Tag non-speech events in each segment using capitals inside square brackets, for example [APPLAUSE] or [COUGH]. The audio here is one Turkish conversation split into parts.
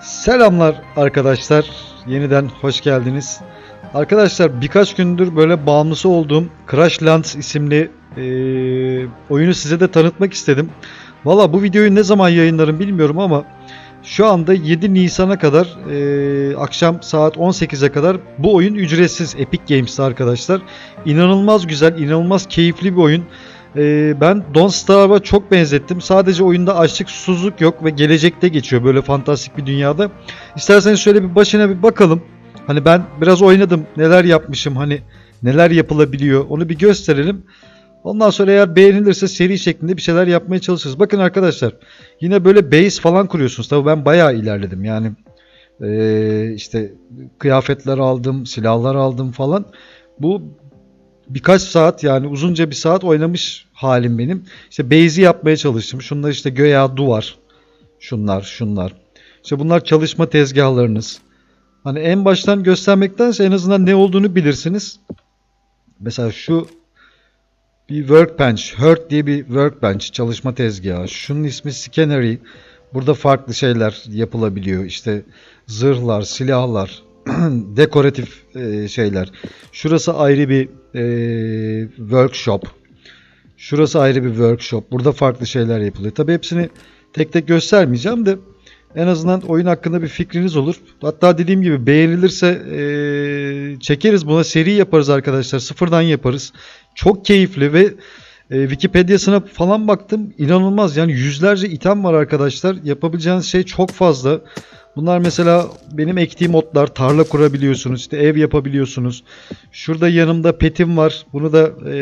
Selamlar arkadaşlar. Yeniden hoş geldiniz. Arkadaşlar birkaç gündür böyle bağımlısı olduğum Crash Lands isimli eee, oyunu size de tanıtmak istedim. Valla bu videoyu ne zaman yayınlarım bilmiyorum ama şu anda 7 Nisan'a kadar eee, akşam saat 18'e kadar bu oyun ücretsiz Epic Games'te arkadaşlar. İnanılmaz güzel, inanılmaz keyifli bir oyun. Ee, ben Don't Starve'a çok benzettim. Sadece oyunda açlık susuzluk yok ve gelecekte geçiyor böyle fantastik bir dünyada. İsterseniz şöyle bir başına bir bakalım. Hani ben biraz oynadım. Neler yapmışım hani neler yapılabiliyor onu bir gösterelim. Ondan sonra eğer beğenilirse seri şeklinde bir şeyler yapmaya çalışırız. Bakın arkadaşlar yine böyle base falan kuruyorsunuz. Tabii ben bayağı ilerledim yani. Ee, işte kıyafetler aldım, silahlar aldım falan. Bu birkaç saat yani uzunca bir saat oynamış halim benim. İşte base'i yapmaya çalıştım. Şunlar işte göya duvar. Şunlar, şunlar. İşte bunlar çalışma tezgahlarınız. Hani en baştan göstermektense en azından ne olduğunu bilirsiniz. Mesela şu bir workbench, Hurt diye bir workbench çalışma tezgahı. Şunun ismi Scannery. Burada farklı şeyler yapılabiliyor. İşte zırhlar, silahlar, [CLEARS THROAT] dekoratif e, şeyler. Şurası ayrı bir e, workshop. Şurası ayrı bir workshop. Burada farklı şeyler yapılıyor. Tabii hepsini tek tek göstermeyeceğim de en azından oyun hakkında bir fikriniz olur. Hatta dediğim gibi beğenilirse e, çekeriz buna seri yaparız arkadaşlar. Sıfırdan yaparız. Çok keyifli ve e, Wikipedia'sına falan baktım. İnanılmaz yani yüzlerce item var arkadaşlar. Yapabileceğiniz şey çok fazla. Bunlar mesela benim ektiğim otlar. Tarla kurabiliyorsunuz. işte ev yapabiliyorsunuz. Şurada yanımda petim var. Bunu da e,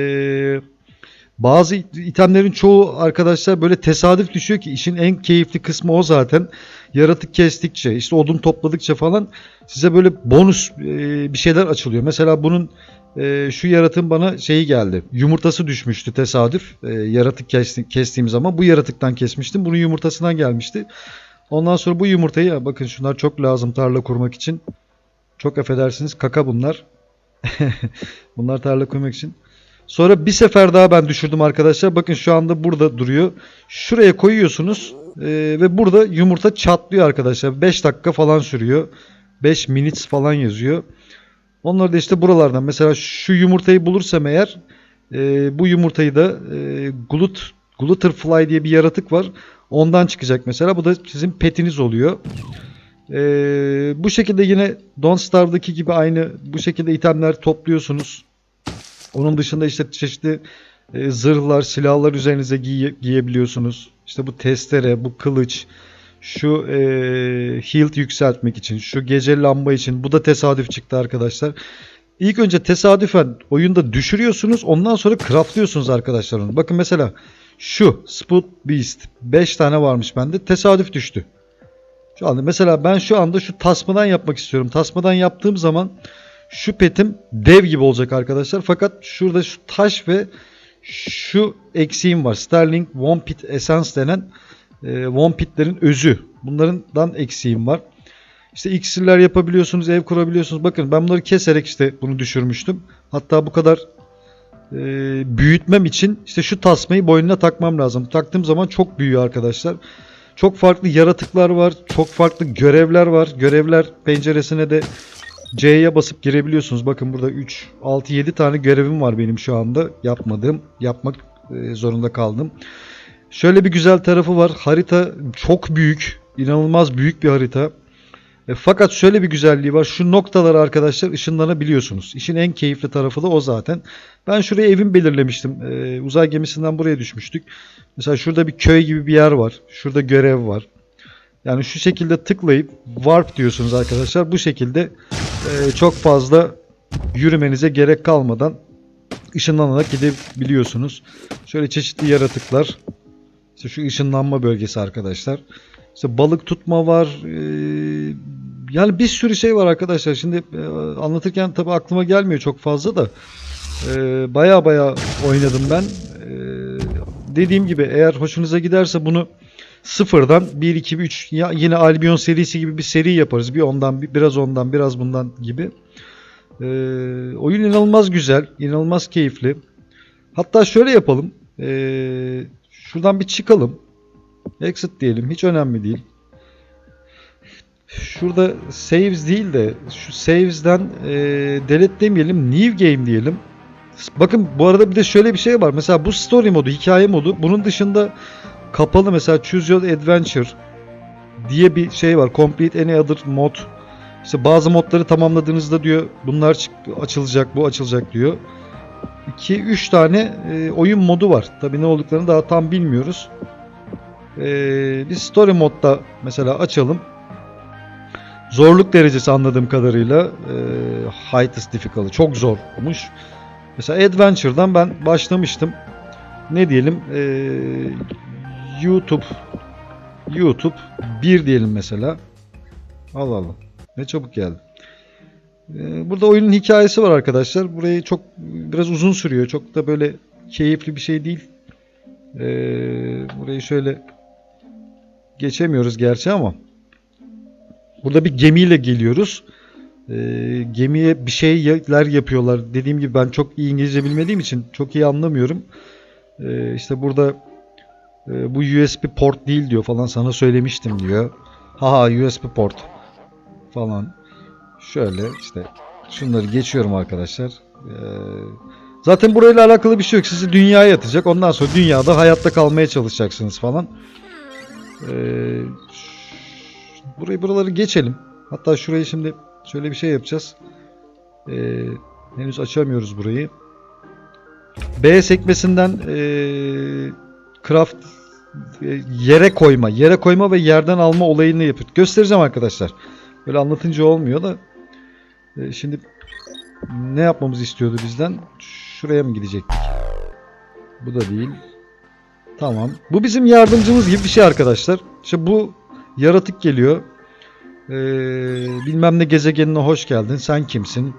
bazı itemlerin çoğu arkadaşlar böyle tesadüf düşüyor ki işin en keyifli kısmı o zaten. Yaratık kestikçe, işte odun topladıkça falan size böyle bonus e, bir şeyler açılıyor. Mesela bunun e, şu yaratığın bana şeyi geldi. Yumurtası düşmüştü tesadüf. E, yaratık kesti, kestiğim zaman bu yaratıktan kesmiştim. Bunun yumurtasından gelmişti. Ondan sonra bu yumurtayı ya bakın şunlar çok lazım tarla kurmak için. Çok affedersiniz kaka bunlar. [LAUGHS] bunlar tarla kurmak için. Sonra bir sefer daha ben düşürdüm arkadaşlar. Bakın şu anda burada duruyor. Şuraya koyuyorsunuz e, ve burada yumurta çatlıyor arkadaşlar. 5 dakika falan sürüyor. 5 minutes falan yazıyor. Onları da işte buralardan mesela şu yumurtayı bulursam eğer e, bu yumurtayı da e, glut, glutterfly diye bir yaratık var. Ondan çıkacak mesela. Bu da sizin petiniz oluyor. E, bu şekilde yine Don't Starve'daki gibi aynı bu şekilde itemler topluyorsunuz. Onun dışında işte çeşitli e, zırhlar, silahlar üzerinize giye- giyebiliyorsunuz. İşte bu testere, bu kılıç, şu e, health yükseltmek için, şu gece lamba için. Bu da tesadüf çıktı arkadaşlar. İlk önce tesadüfen oyunda düşürüyorsunuz. Ondan sonra craftlıyorsunuz arkadaşlar onu. Bakın mesela şu Spoot Beast 5 tane varmış bende. Tesadüf düştü. Şu anda mesela ben şu anda şu tasmadan yapmak istiyorum. Tasmadan yaptığım zaman şu petim dev gibi olacak arkadaşlar. Fakat şurada şu taş ve şu eksiğim var. Sterling One Pit Essence denen e, One Pit'lerin özü. Bunlardan eksiğim var. İşte iksirler yapabiliyorsunuz, ev kurabiliyorsunuz. Bakın ben bunları keserek işte bunu düşürmüştüm. Hatta bu kadar e, büyütmem için işte şu tasmayı boynuna takmam lazım. Taktığım zaman çok büyüyor arkadaşlar. Çok farklı yaratıklar var. Çok farklı görevler var. Görevler penceresine de C'ye basıp girebiliyorsunuz. Bakın burada 3, 6, 7 tane görevim var benim şu anda. Yapmadığım, yapmak e, zorunda kaldım. Şöyle bir güzel tarafı var. Harita çok büyük. inanılmaz büyük bir harita. E, fakat şöyle bir güzelliği var. Şu noktaları arkadaşlar ışınlanabiliyorsunuz. İşin en keyifli tarafı da o zaten. Ben şuraya evim belirlemiştim. E, uzay gemisinden buraya düşmüştük. Mesela şurada bir köy gibi bir yer var. Şurada görev var. Yani şu şekilde tıklayıp warp diyorsunuz arkadaşlar. Bu şekilde e, çok fazla yürümenize gerek kalmadan ışınlanarak gidebiliyorsunuz. Şöyle çeşitli yaratıklar. İşte şu ışınlanma bölgesi arkadaşlar. İşte balık tutma var. Ee, yani bir sürü şey var arkadaşlar. Şimdi e, anlatırken tabi aklıma gelmiyor çok fazla da. Ee, baya baya oynadım ben. Ee, dediğim gibi eğer hoşunuza giderse bunu sıfırdan 1 2 3 ya yine Albion serisi gibi bir seri yaparız. Bir ondan bir, biraz ondan biraz bundan gibi. Ee, oyun inanılmaz güzel, inanılmaz keyifli. Hatta şöyle yapalım. Ee, şuradan bir çıkalım. Exit diyelim. Hiç önemli değil. şurada saves değil de şu saves'den e, delete demeyelim new game diyelim. Bakın bu arada bir de şöyle bir şey var. Mesela bu story modu, hikaye modu. Bunun dışında kapalı mesela choose your adventure diye bir şey var. Complete any other mod. İşte bazı modları tamamladığınızda diyor bunlar açılacak, bu açılacak diyor. 2 3 tane e, oyun modu var. Tabii ne olduklarını daha tam bilmiyoruz. E, biz story modda mesela açalım. Zorluk derecesi anladığım kadarıyla e, highest difficulty çok zormuş. Mesela Adventure'dan ben başlamıştım. Ne diyelim? E, YouTube YouTube 1 diyelim mesela. Allah Allah. Ne çabuk geldi. Ee, Burada oyunun hikayesi var arkadaşlar. Burayı çok biraz uzun sürüyor. Çok da böyle keyifli bir şey değil. Ee, burayı şöyle geçemiyoruz gerçi ama burada bir gemiyle geliyoruz. Ee, gemiye bir şeyler yapıyorlar. Dediğim gibi ben çok iyi İngilizce bilmediğim için çok iyi anlamıyorum. İşte burada bu USB port değil diyor falan sana söylemiştim diyor. Haha USB port falan. Şöyle işte şunları geçiyorum arkadaşlar. Ee, zaten burayla alakalı bir şey yok. Sizi dünyaya atacak. Ondan sonra dünyada hayatta kalmaya çalışacaksınız falan. Ee, burayı buraları geçelim. Hatta şurayı şimdi şöyle bir şey yapacağız. Ee, henüz açamıyoruz burayı. B sekmesinden ee, craft e, yere koyma, yere koyma ve yerden alma olayını yapıyor. Göstereceğim arkadaşlar. Böyle anlatınca olmuyor da. E, şimdi ne yapmamızı istiyordu bizden? Şuraya mı gidecektik? Bu da değil. Tamam. Bu bizim yardımcımız gibi bir şey arkadaşlar. İşte bu yaratık geliyor. E, bilmem ne gezegenine hoş geldin. Sen kimsin?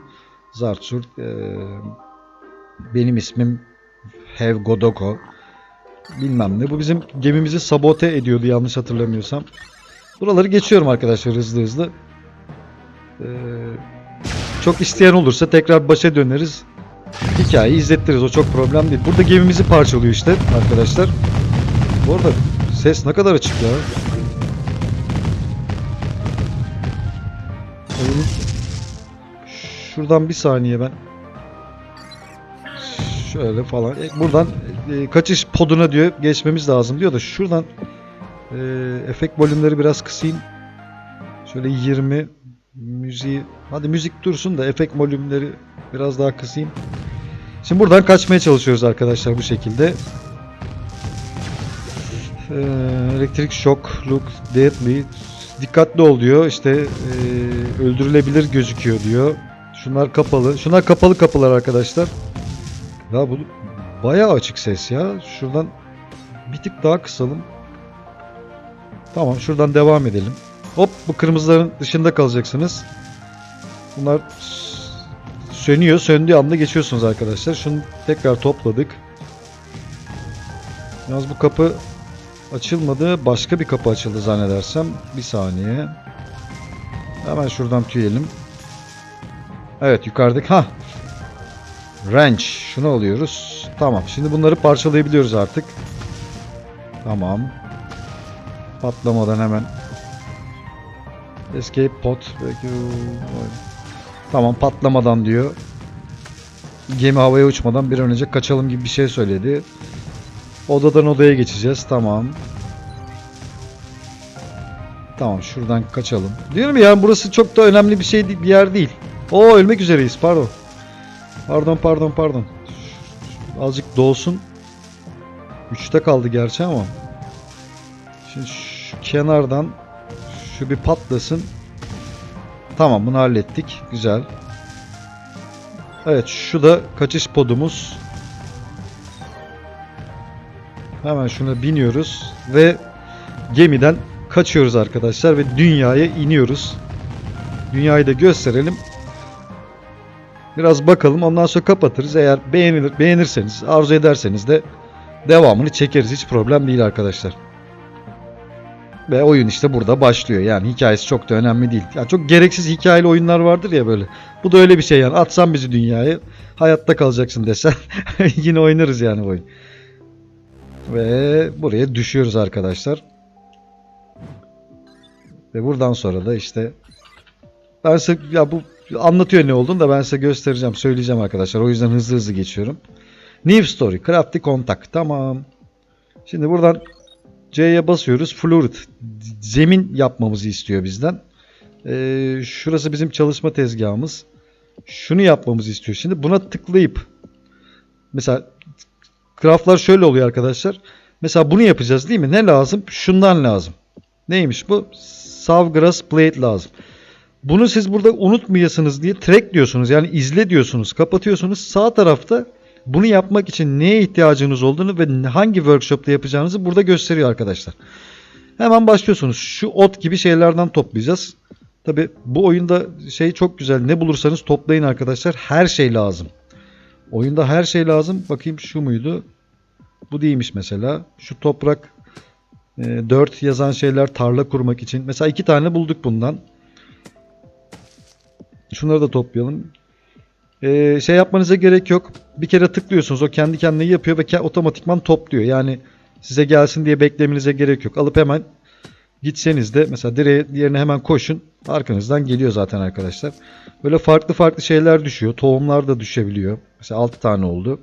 Zartsurt. E, benim ismim Hev Godoko. Bilmem ne. Bu bizim gemimizi sabote ediyordu yanlış hatırlamıyorsam. Buraları geçiyorum arkadaşlar hızlı hızlı. Ee, çok isteyen olursa tekrar başa döneriz. Hikayeyi izlettiririz. O çok problem değil. Burada gemimizi parçalıyor işte arkadaşlar. Bu arada ses ne kadar açık ya. Şuradan bir saniye ben. Şöyle falan. E, buradan e, kaçış poduna diyor geçmemiz lazım diyor da şuradan e, efekt volümleri biraz kısayım. Şöyle 20 müziği hadi müzik dursun da efekt volümleri biraz daha kısayım. Şimdi buradan kaçmaya çalışıyoruz arkadaşlar bu şekilde. Ee, elektrik şok, look deadly. Dikkatli ol diyor. İşte ee, öldürülebilir gözüküyor diyor. Şunlar kapalı. Şunlar kapalı kapılar arkadaşlar. Ya bu bayağı açık ses ya. Şuradan bir tık daha kısalım. Tamam şuradan devam edelim. Hop bu kırmızıların dışında kalacaksınız. Bunlar sönüyor. Söndüğü anda geçiyorsunuz arkadaşlar. Şunu tekrar topladık. Yalnız bu kapı açılmadı. Başka bir kapı açıldı zannedersem. Bir saniye. Hemen şuradan tüyelim. Evet yukarıdaki. Ha. Wrench. Şunu alıyoruz. Tamam. Şimdi bunları parçalayabiliyoruz artık. Tamam. Patlamadan hemen Escape. Belki Tamam patlamadan diyor. Gemi havaya uçmadan bir an önce kaçalım gibi bir şey söyledi. Odadan odaya geçeceğiz. Tamam. Tamam şuradan kaçalım. Diyorum ya burası çok da önemli bir şey bir yer değil. Oo ölmek üzereyiz pardon. Pardon pardon pardon. Azıcık dolsun. Üçte kaldı gerçi ama. Şimdi şu kenardan şu bir patlasın. Tamam bunu hallettik. Güzel. Evet şu da kaçış podumuz. Hemen şuna biniyoruz ve gemiden kaçıyoruz arkadaşlar ve dünyaya iniyoruz. Dünyayı da gösterelim. Biraz bakalım ondan sonra kapatırız. Eğer beğenilir, beğenirseniz, arzu ederseniz de devamını çekeriz. Hiç problem değil arkadaşlar. Ve oyun işte burada başlıyor. Yani hikayesi çok da önemli değil. Yani çok gereksiz hikayeli oyunlar vardır ya böyle. Bu da öyle bir şey yani. Atsan bizi dünyaya hayatta kalacaksın desen [LAUGHS] yine oynarız yani oyun. Ve buraya düşüyoruz arkadaşlar. Ve buradan sonra da işte ben size ya bu anlatıyor ne olduğunu da ben size göstereceğim, söyleyeceğim arkadaşlar. O yüzden hızlı hızlı geçiyorum. New story, crafty contact. Tamam. Şimdi buradan C'ye basıyoruz. Fluid. Zemin yapmamızı istiyor bizden. Ee, şurası bizim çalışma tezgahımız. Şunu yapmamızı istiyor. Şimdi buna tıklayıp mesela craftlar şöyle oluyor arkadaşlar. Mesela bunu yapacağız değil mi? Ne lazım? Şundan lazım. Neymiş bu? Savgrass plate lazım. Bunu siz burada unutmayasınız diye track diyorsunuz. Yani izle diyorsunuz. Kapatıyorsunuz. Sağ tarafta bunu yapmak için neye ihtiyacınız olduğunu ve hangi workshop'ta yapacağınızı burada gösteriyor arkadaşlar. Hemen başlıyorsunuz. Şu ot gibi şeylerden toplayacağız. Tabi bu oyunda şey çok güzel. Ne bulursanız toplayın arkadaşlar. Her şey lazım. Oyunda her şey lazım. Bakayım şu muydu? Bu değilmiş mesela. Şu toprak 4 yazan şeyler tarla kurmak için. Mesela iki tane bulduk bundan. Şunları da toplayalım. Ee, şey yapmanıza gerek yok. Bir kere tıklıyorsunuz. O kendi kendine yapıyor ve otomatikman topluyor. Yani size gelsin diye beklemenize gerek yok. Alıp hemen gitseniz de mesela direğe yerine hemen koşun. Arkanızdan geliyor zaten arkadaşlar. Böyle farklı farklı şeyler düşüyor. Tohumlar da düşebiliyor. Mesela 6 tane oldu.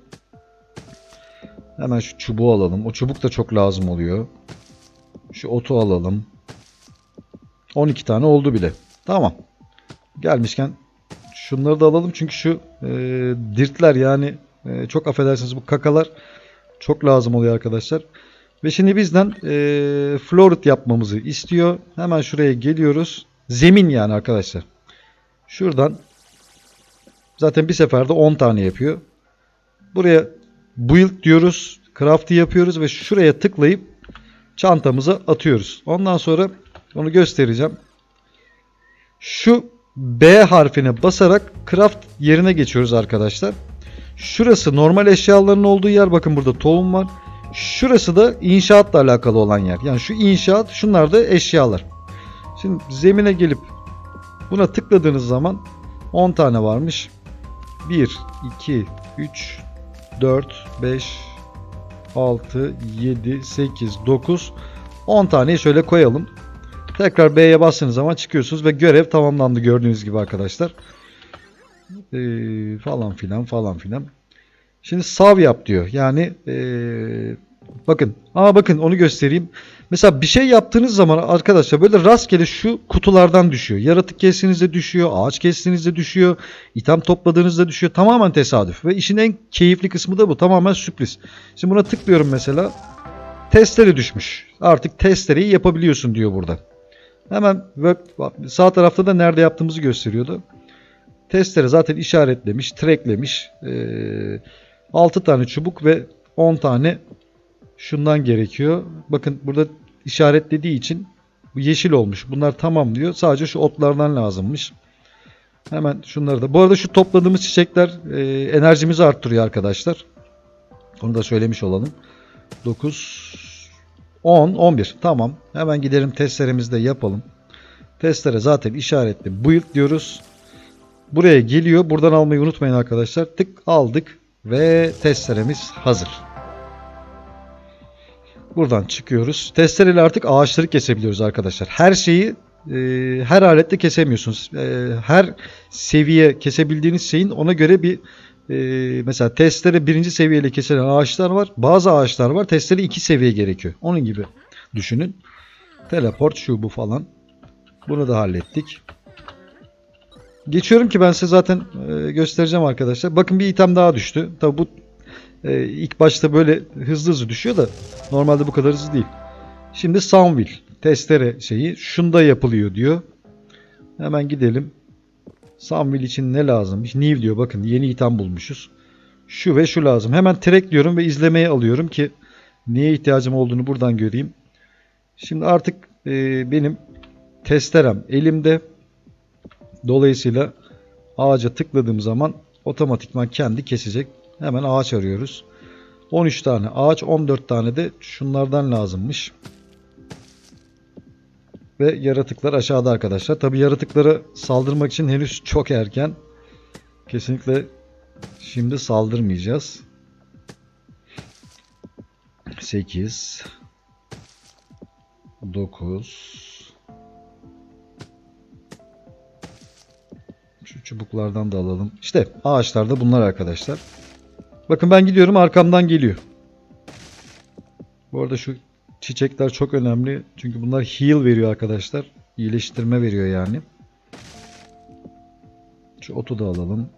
Hemen şu çubuğu alalım. O çubuk da çok lazım oluyor. Şu otu alalım. 12 tane oldu bile. Tamam. Gelmişken şunları da alalım çünkü şu e, dirtler yani e, çok affedersiniz bu kakalar çok lazım oluyor arkadaşlar. Ve şimdi bizden e, florid yapmamızı istiyor. Hemen şuraya geliyoruz. Zemin yani arkadaşlar. Şuradan zaten bir seferde 10 tane yapıyor. Buraya build diyoruz. Craft'ı yapıyoruz ve şuraya tıklayıp çantamıza atıyoruz. Ondan sonra onu göstereceğim. Şu B harfine basarak craft yerine geçiyoruz arkadaşlar. Şurası normal eşyaların olduğu yer. Bakın burada tohum var. Şurası da inşaatla alakalı olan yer. Yani şu inşaat şunlar da eşyalar. Şimdi zemine gelip buna tıkladığınız zaman 10 tane varmış. 1, 2, 3, 4, 5, 6, 7, 8, 9, 10 taneyi şöyle koyalım. Tekrar B'ye bastığınız zaman çıkıyorsunuz ve görev tamamlandı gördüğünüz gibi arkadaşlar. Ee, falan filan falan filan. Şimdi sav yap diyor. Yani ee, bakın ama bakın onu göstereyim. Mesela bir şey yaptığınız zaman arkadaşlar böyle rastgele şu kutulardan düşüyor. Yaratık kestiğinizde düşüyor. Ağaç kestiğinizde düşüyor. item topladığınızda düşüyor. Tamamen tesadüf. Ve işin en keyifli kısmı da bu. Tamamen sürpriz. Şimdi buna tıklıyorum mesela. Testere düşmüş. Artık testereyi yapabiliyorsun diyor burada. Hemen web, sağ tarafta da nerede yaptığımızı gösteriyordu. Testere zaten işaretlemiş, tracklemiş. Ee, 6 tane çubuk ve 10 tane şundan gerekiyor. Bakın burada işaretlediği için bu yeşil olmuş. Bunlar tamam diyor. Sadece şu otlardan lazımmış. Hemen şunları da. Bu arada şu topladığımız çiçekler e, enerjimizi arttırıyor arkadaşlar. Onu da söylemiş olalım. 9 10, 11. Tamam. Hemen gidelim testlerimizi de yapalım. Testere zaten işaretli. Build diyoruz. Buraya geliyor. Buradan almayı unutmayın arkadaşlar. Tık aldık. Ve testeremiz hazır. Buradan çıkıyoruz. Testereyle artık ağaçları kesebiliyoruz arkadaşlar. Her şeyi e, her aletle kesemiyorsunuz. E, her seviye kesebildiğiniz şeyin ona göre bir e, mesela testere birinci seviyeyle kesilen ağaçlar var. Bazı ağaçlar var. Testere iki seviye gerekiyor. Onun gibi düşünün. Teleport şu bu falan. Bunu da hallettik. Geçiyorum ki ben size zaten e, göstereceğim arkadaşlar. Bakın bir item daha düştü. Tabi bu e, ilk başta böyle hızlı hızlı düşüyor da normalde bu kadar hızlı değil. Şimdi Soundwheel testere şeyi şunda yapılıyor diyor. Hemen gidelim. Soundwheel için ne lazımmış? New diyor bakın yeni item bulmuşuz. Şu ve şu lazım. Hemen track diyorum ve izlemeye alıyorum ki neye ihtiyacım olduğunu buradan göreyim. Şimdi artık e, benim testerem elimde. Dolayısıyla ağaca tıkladığım zaman otomatikman kendi kesecek. Hemen ağaç arıyoruz. 13 tane ağaç 14 tane de şunlardan lazımmış. Ve yaratıklar aşağıda arkadaşlar. Tabi yaratıklara saldırmak için henüz çok erken. Kesinlikle şimdi saldırmayacağız. 8 9 Şu çubuklardan da alalım. İşte ağaçlarda bunlar arkadaşlar. Bakın ben gidiyorum arkamdan geliyor. Bu arada şu çiçekler çok önemli. Çünkü bunlar heal veriyor arkadaşlar. İyileştirme veriyor yani. Şu otu da alalım.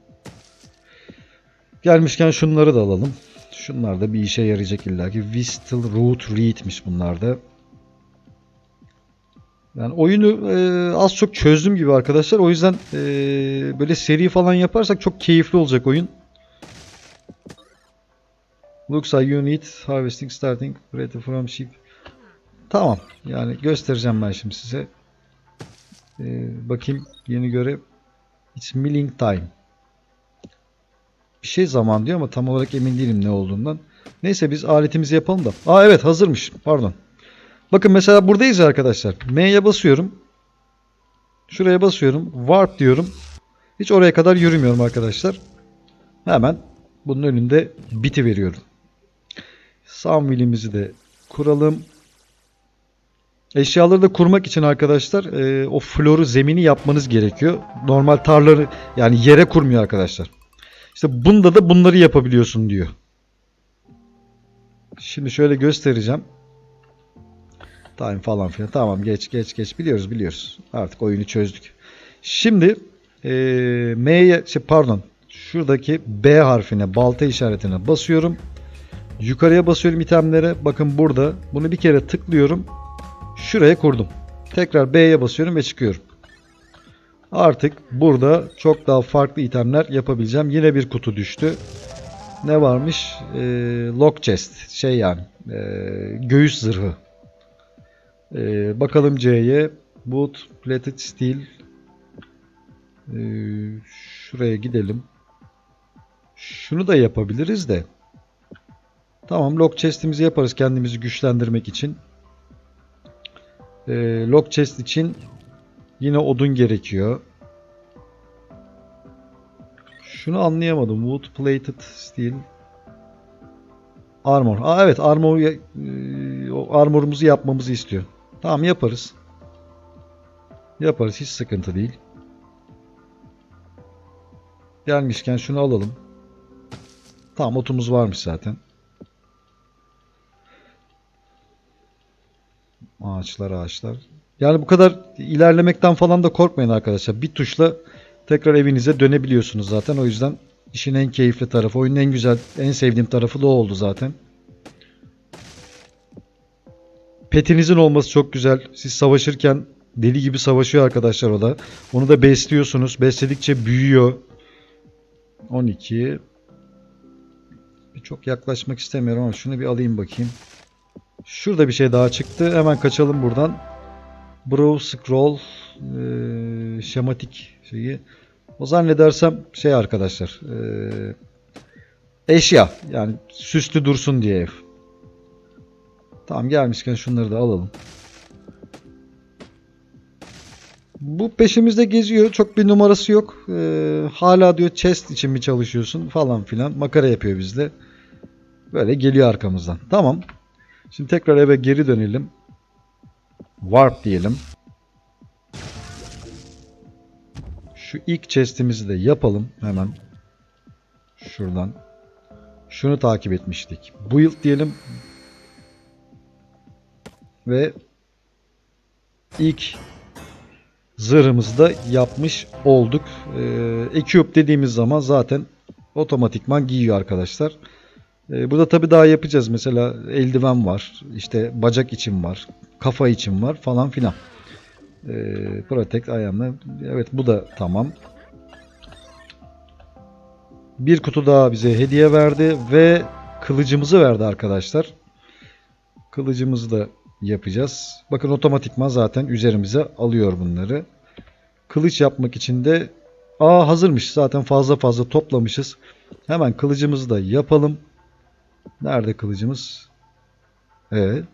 Gelmişken şunları da alalım. Şunlar da bir işe yarayacak illaki. Whistle Root Reed'miş bunlar da. Yani oyunu e, az çok çözdüm gibi arkadaşlar. O yüzden e, böyle seri falan yaparsak çok keyifli olacak oyun. Looks like you need harvesting starting ready from sheep. Tamam. Yani göstereceğim ben şimdi size. E, bakayım yeni görev. It's milling time. Bir şey zaman diyor ama tam olarak emin değilim ne olduğundan. Neyse biz aletimizi yapalım da. Aa evet hazırmış. Pardon. Bakın mesela buradayız arkadaşlar. M'ye basıyorum. Şuraya basıyorum. Warp diyorum. Hiç oraya kadar yürümüyorum arkadaşlar. Hemen bunun önünde biti veriyorum. Sunwheel'imizi de kuralım. Eşyaları da kurmak için arkadaşlar e, o floru zemini yapmanız gerekiyor. Normal tarları yani yere kurmuyor arkadaşlar. İşte bunda da bunları yapabiliyorsun diyor. Şimdi şöyle göstereceğim. Time falan filan. Tamam geç geç geç biliyoruz biliyoruz. Artık oyunu çözdük. Şimdi e, M'ye şey, pardon şuradaki B harfine balta işaretine basıyorum. Yukarıya basıyorum itemlere. Bakın burada. Bunu bir kere tıklıyorum. Şuraya kurdum. Tekrar B'ye basıyorum ve çıkıyorum. Artık burada çok daha farklı itemler yapabileceğim. Yine bir kutu düştü. Ne varmış? Ee, lock chest. Şey yani. E, göğüs zırhı. Ee, bakalım C'ye. Wood, plated steel. Ee, şuraya gidelim. Şunu da yapabiliriz de. Tamam lock chest'imizi yaparız kendimizi güçlendirmek için. Ee, lock chest için yine odun gerekiyor. Şunu anlayamadım. Wood plated steel. Armor. Aa evet armor e, armorumuzu yapmamızı istiyor. Tamam yaparız. Yaparız hiç sıkıntı değil. Gelmişken şunu alalım. Tamam otumuz varmış zaten. Ağaçlar ağaçlar. Yani bu kadar ilerlemekten falan da korkmayın arkadaşlar. Bir tuşla tekrar evinize dönebiliyorsunuz zaten. O yüzden işin en keyifli tarafı, oyunun en güzel, en sevdiğim tarafı da o oldu zaten. Petinizin olması çok güzel. Siz savaşırken deli gibi savaşıyor arkadaşlar o da. Onu da besliyorsunuz. Besledikçe büyüyor. 12. Çok yaklaşmak istemiyorum ama şunu bir alayım bakayım. Şurada bir şey daha çıktı. Hemen kaçalım buradan. Browse scroll e, şematik şeyi. O zannedersem şey arkadaşlar. E, eşya. Yani süslü dursun diye ev. Tamam gelmişken şunları da alalım. Bu peşimizde geziyor. Çok bir numarası yok. Ee, hala diyor chest için mi çalışıyorsun falan filan. Makara yapıyor bizle. Böyle geliyor arkamızdan. Tamam. Şimdi tekrar eve geri dönelim. Warp diyelim. Şu ilk chestimizi de yapalım hemen. Şuradan. Şunu takip etmiştik. Build diyelim. Ve ilk zırhımızı da yapmış olduk. Ee, equip dediğimiz zaman zaten otomatikman giyiyor arkadaşlar. Ee, burada tabi daha yapacağız. Mesela eldiven var. işte bacak için var. Kafa için var falan filan. Ee, protect ayağımla. Evet bu da tamam. Bir kutu daha bize hediye verdi ve kılıcımızı verdi arkadaşlar. Kılıcımızı da yapacağız. Bakın otomatikman zaten üzerimize alıyor bunları. Kılıç yapmak için de aa hazırmış. Zaten fazla fazla toplamışız. Hemen kılıcımızı da yapalım. Nerede kılıcımız? Evet.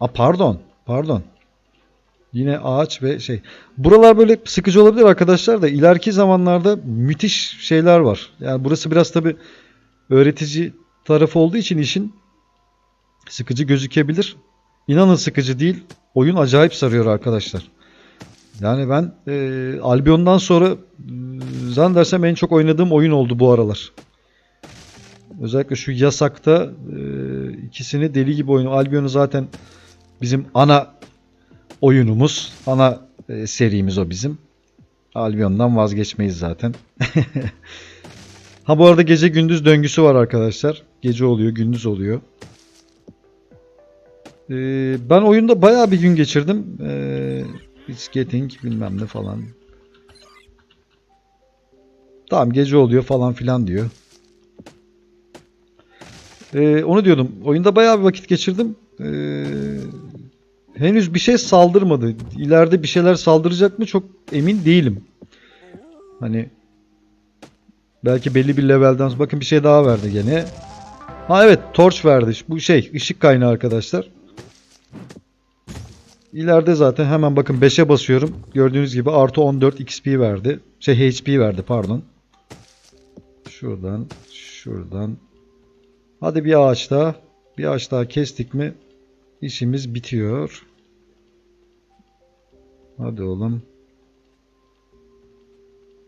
A pardon. Pardon. Yine ağaç ve şey. Buralar böyle sıkıcı olabilir arkadaşlar da ileriki zamanlarda müthiş şeyler var. Yani burası biraz tabi öğretici tarafı olduğu için işin sıkıcı gözükebilir. İnanın sıkıcı değil. Oyun acayip sarıyor arkadaşlar. Yani ben e, Albion'dan sonra e, zannedersem en çok oynadığım oyun oldu bu aralar. Özellikle şu yasakta e, ikisini deli gibi oynuyorum. Albion'u zaten bizim ana oyunumuz. Ana e, serimiz o bizim. Albion'dan vazgeçmeyiz zaten. [LAUGHS] ha bu arada gece gündüz döngüsü var arkadaşlar. Gece oluyor, gündüz oluyor. Ee, ben oyunda bayağı bir gün geçirdim. Ee, it's getting bilmem ne falan. Tamam gece oluyor falan filan diyor. Ee, onu diyordum. Oyunda bayağı bir vakit geçirdim. Ee, henüz bir şey saldırmadı. İleride bir şeyler saldıracak mı çok emin değilim. Hani belki belli bir levelden sonra bakın bir şey daha verdi gene. Ha evet torch verdi. Bu şey ışık kaynağı arkadaşlar. İleride zaten hemen bakın 5'e basıyorum. Gördüğünüz gibi artı 14 XP verdi. Şey HP verdi pardon. Şuradan şuradan. Hadi bir ağaç daha. Bir ağaç daha kestik mi işimiz bitiyor. Hadi oğlum.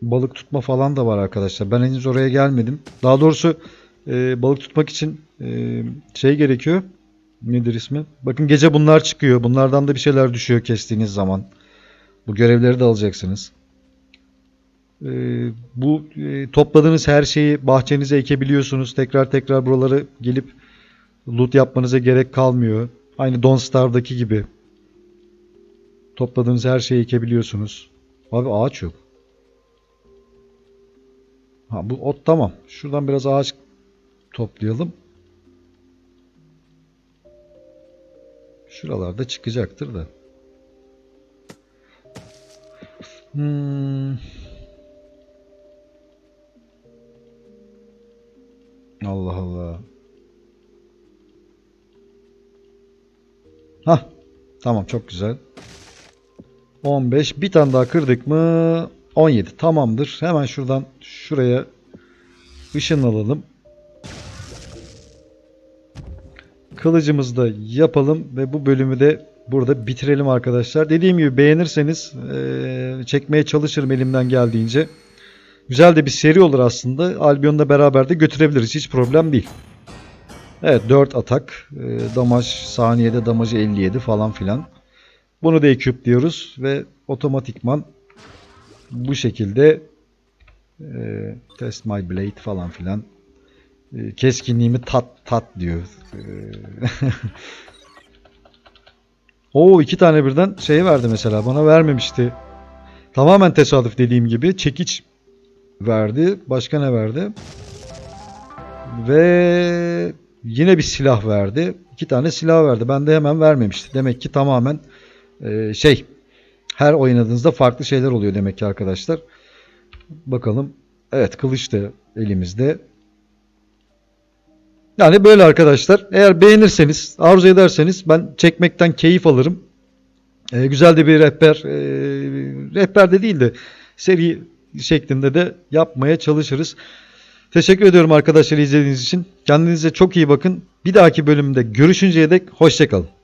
Balık tutma falan da var arkadaşlar. Ben henüz oraya gelmedim. Daha doğrusu e, balık tutmak için e, şey gerekiyor. Nedir ismi? Bakın gece bunlar çıkıyor. Bunlardan da bir şeyler düşüyor kestiğiniz zaman. Bu görevleri de alacaksınız. E, bu e, topladığınız her şeyi bahçenize ekebiliyorsunuz. Tekrar tekrar buraları gelip loot yapmanıza gerek kalmıyor. Aynı Don't Starve'daki gibi. Topladığınız her şeyi ekebiliyorsunuz. Abi ağaç yok. Ha bu ot tamam. Şuradan biraz ağaç toplayalım. Şuralarda çıkacaktır da. Hmm. Allah Allah. Hah. Tamam çok güzel. 15. Bir tane daha kırdık mı? 17. Tamamdır. Hemen şuradan şuraya ışın alalım. Kılıcımızı da yapalım ve bu bölümü de burada bitirelim arkadaşlar. Dediğim gibi beğenirseniz çekmeye çalışırım elimden geldiğince. Güzel de bir seri olur aslında. Albion'la beraber de götürebiliriz. Hiç problem değil. Evet 4 atak. Eee damaj saniyede damajı 57 falan filan. Bunu da equipliyoruz ve otomatikman bu şekilde eee, test my blade falan filan e, keskinliğimi tat tat diyor. E, [LAUGHS] Oo iki tane birden şey verdi mesela bana vermemişti. Tamamen tesadüf dediğim gibi çekiç verdi. Başka ne verdi? Ve yine bir silah verdi. İki tane silah verdi. Ben de hemen vermemişti. Demek ki tamamen e, şey her oynadığınızda farklı şeyler oluyor demek ki arkadaşlar. Bakalım. Evet kılıç da elimizde. Yani böyle arkadaşlar. Eğer beğenirseniz, arzu ederseniz ben çekmekten keyif alırım. Ee, güzel de bir rehber, e, rehber de değil de seri şeklinde de yapmaya çalışırız. Teşekkür ediyorum arkadaşlar izlediğiniz için. Kendinize çok iyi bakın. Bir dahaki bölümde görüşünceye dek hoşçakalın.